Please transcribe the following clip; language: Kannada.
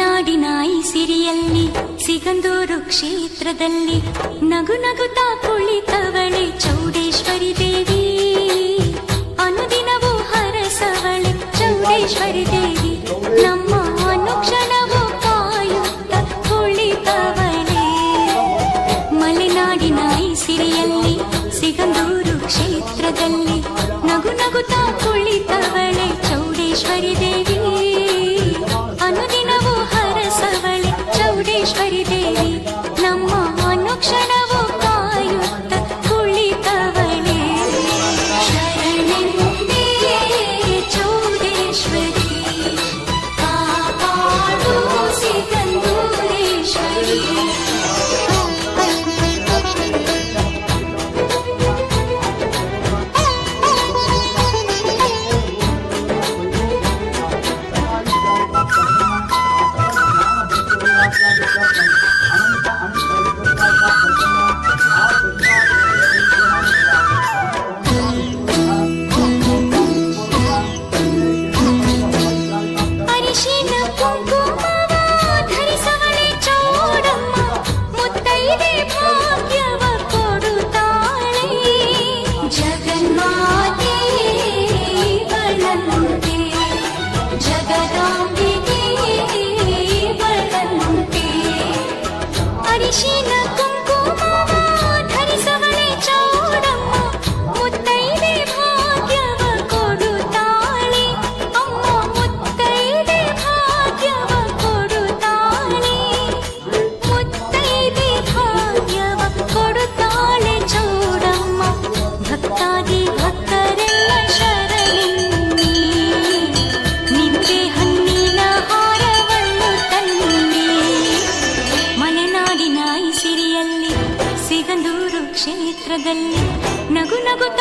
ನಾಡಿನಾಯಿ ಸಿರಿಯಲ್ಲಿ, ಸಿಗಂದೂರು ಕ್ಷೇತ್ರದಲ್ಲಿ ನಗು ನಗುತ್ತಾ ಕುಳಿತವಳೆ ಚೌಡೇಶ್ವರಿ ದೇವಿ. ಅನುದಿನವೂ ಹರಸವಳೆ ಚೌಡೇಶ್ವರಿ ದೇವಿ. ನಮ್ಮ ಅನುಕ್ಷಣವೂ ಕಾಯುತ್ತ ಕುಳಿತವಳೆ. ಮಲೆನಾಡಿನಾಯಿ ಸಿರಿಯಲ್ಲಿ, ಸಿಗಂದೂರು ಕ್ಷೇತ್ರದಲ್ಲಿ ನಗು ನಗುತ್ತಾ ಕುಳಿತವಳೆ ಚೌಡೇಶ್ವರಿ ದೇವಿ. দেরি পারিস না। ಚಿತ್ರದಲ್ಲಿ ನಗು ನಗುತ್ತ